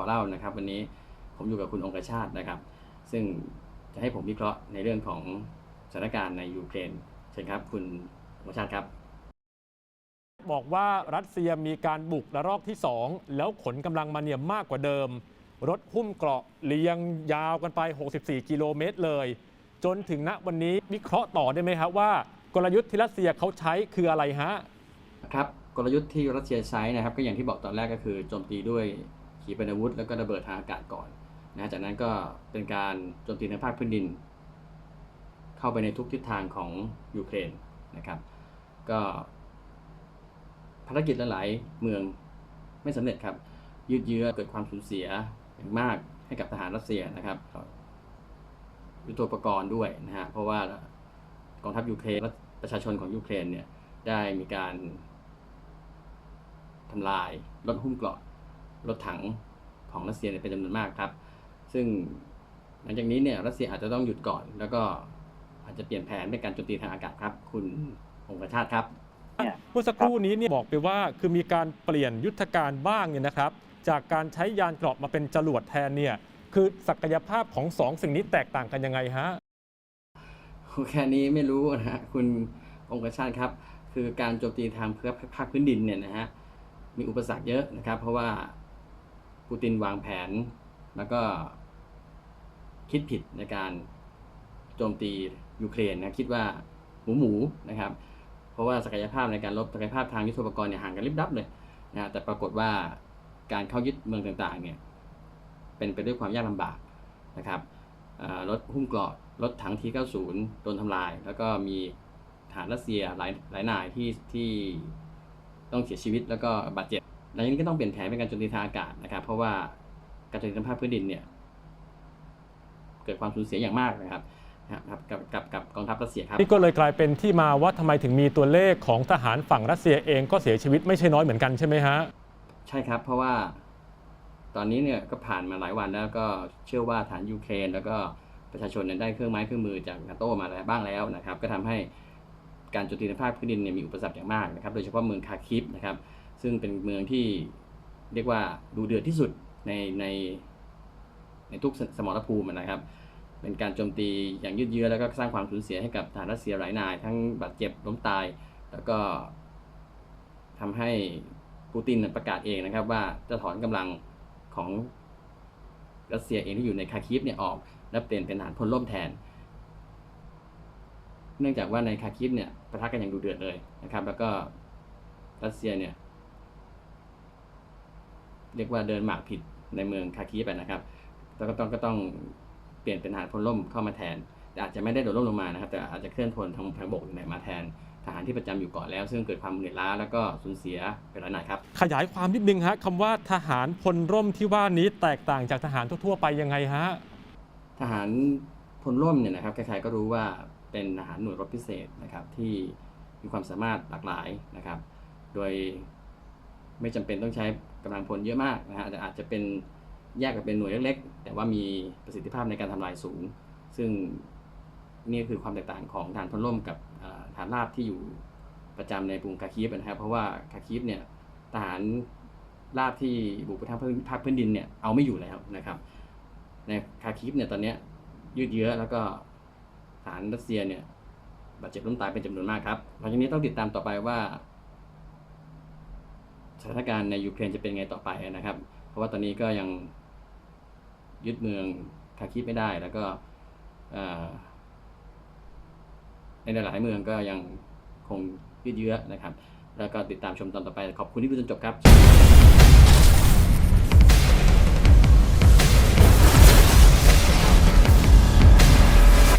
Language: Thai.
อเล่านะครับ วันนี้ผมอยู่กับคุณองคชาตินะครับ ซึ่งจะให้ผมวิเคราะห์ในเรื่องของสถานการณ์ในยูเครนเชิญครับ คุณองคชาติครับ บอกว่ารัสเซียมีการบุกระลอกที่ 2 แล้วขนกำลังมาเนี่ยมากกว่าเดิม รถหุ้มเกราะเรียงยาวกันไป 64 กิโลเมตรเลย จนถึงณวันนี้วิเคราะห์ต่อได้ไหมครับว่ากลยุทธ์ที่รัสเซียเขาใช้คืออะไรฮะครับกลยุทธ์ที่รัสเซียใช้นะครับก็อย่างที่บอกตอนแรกก็คือโจมตีด้วย ขีปนาวุธ แล้วก็ระเบิดทางอากาศก่อนนะจากนั้นก็เป็นการโจมตีในภาคพื้นดิน เข้าไปในทุกทิศทางของยูเครนนะครับก็ภารกิจหลายๆเมืองไม่สำเร็จครับ ยืดเยื้อเกิดความสูญเสียอย่างมากให้กับทหารรัสเซียนะครับยุทโธปกรณ์ด้วยนะฮะเพราะว่ากองทัพยูเครนและประชาชนของยูเครนเนี่ยได้มีการทำลายรถหุ้มเกราะรถถัง ของรัสเซียเนี่ยเป็นจำนวนมากครับ ซึ่งหลังจากนี้เนี่ยรัสเซียอาจจะต้องหยุดก่อน แล้วก็อาจจะเปลี่ยนแผนเป็นการโจมตีทางอากาศครับ คุณองคชาติครับเมื่อสักครู่นี้เนี่ยบอกไปว่าคือมีการเปลี่ยนยุทธการบ้างเนี่ยนะครับ จากการใช้ยานเกราะมาเป็นจรวดแทนเนี่ยคือศักยภาพของสองสิ่งนี้แตกต่างกันยังไงฮะแค่นี้ไม่รู้นะฮะคุณองคชาติครับ คือการโจมตีทางภาคพื้นดินเนี่ยนะฮะมีอุปสรรคเยอะนะครับ เพราะว่า ปูตินวางแผน แล้วก็คิดผิดในการโจมตียูเครนนะคิดว่าหมูหมูนะครับ เพราะว่าศักยภาพในการลบศักยภาพทางยุทธปกรณ์เนี่ยห่างกันลิบลับเลยนะแต่ปรากฏว่าการเข้ายึดเมืองต่างๆเนี่ยเป็นไปด้วยความยากลำบากนะครับรถหุ้มเกราะรถถังที 90 โดนทำลาย แล้วก็มีฐานรัสเซียหลายหลายนายที่ที่ต้องเสียชีวิตแล้วก็บาดเจ็บ หลังจากนี้ก็ต้องเปลี่ยนแผนเป็นการโจมตีทางอากาศนะครับ เพราะว่าการโจมตีทางภาคพื้นดินเนี่ย เกิดความสูญเสียอย่างมากนะครับนะครับกับกับกับกองทัพรัสเซียครับนี่ก็เลยกลายเป็นที่มาว่าทำไมถึงมีตัวเลขของทหารฝั่งรัสเซียเองก็เสียชีวิตไม่ใช่น้อยเหมือนกันใช่ไหมฮะใช่ครับ เพราะว่าตอนนี้เนี่ยก็ผ่านมาหลายวันแล้วก็เชื่อว่าฐานยูเครน แล้วก็ประชาชนเนี่ยได้เครื่องไม้เครื่องมือจากนาโตมาแล้วบ้างแล้วนะครับ ก็ทำให้การโจมตีในภาคพื้นดินเนี่ยมีอุปสรรคอย่างมากนะครับ โดยเฉพาะเมืองคาคิฟนะครับ ซึ่งเป็นเมืองที่เรียกว่าดูเดือดที่สุดในในในทุกสมรภูมินะครับ เป็นการโจมตีอย่างยืดเยื้อแล้วก็สร้างความสูญเสียให้กับทหารรัสเซียหลายนาย ทั้งบาดเจ็บล้มตาย แล้วก็ทำให้ปูตินประกาศเองนะครับ ว่าจะถอนกำลังของรัสเซียเองที่อยู่ในคาคิฟเนี่ยออกและเปลี่ยนเป็นทหารพลร่มแทน เนื่องจากว่าในคาคิฟเนี่ยประทะกันอย่างดูเดือดเลยนะครับ แล้วก็รัสเซียเนี่ย เรียกว่าเดินหมากผิดในเมืองคาคิฟไปนะครับแล้วก็ต้องก็ต้องเปลี่ยนเป็นทหารพลร่มเข้ามาแทน แต่อาจจะไม่ได้โดดร่มลงมานะครับ แต่อาจจะเคลื่อนพลทางทางบกเนี่ยมาแทนทหารที่ประจำอยู่ก่อนแล้ว ซึ่งเกิดความเหนื่อยล้าแล้วก็สูญเสียไปหลายนายครับ ขยายความนิดนึงฮะคำว่าทหารพลร่มที่ว่านี้แตกต่างจากทหารทั่วๆไปยังไงฮะทหารพลร่มเนี่ยนะครับใครๆก็รู้ว่าเป็นทหารหน่วยรบพิเศษนะครับที่มีความสามารถหลากหลายนะครับ โดย ไม่จำเป็นต้องใช้กำลังพลเยอะมากนะฮะแต่อาจจะเป็นแยกกันเป็นหน่วยเล็กๆ แต่ว่ามีประสิทธิภาพในการทำลายสูง ซึ่งนี่คือความแตกต่างของทหารพลร่มกับฐานราบที่อยู่ประจำในกรุงคาคีฟนะครับเพราะว่าคาคีฟเนี่ยทหารราบที่บุกไปทางภาคพื้นดินเนี่ยเอาไม่อยู่แล้วนะครับในคาคิฟเนี่ยตอนนี้ยืดเยื้อแล้วก็ฐานรัสเซียเนี่ยบาดเจ็บล้มตายเป็นจำนวนมากครับหลังจากนี้ต้องติดตามต่อไปว่า สถานการณ์ในยูเครนจะเป็นไงต่อไปนะครับ เพราะว่าตอนนี้ก็ยังยึดเมืองคาคิฟไม่ได้แล้วก็ในหลายๆเมืองก็ยังคงยืดเยื้อนะครับ แล้วก็ติดตามชมตอนต่อไป ขอบคุณที่ดูจนจบครับ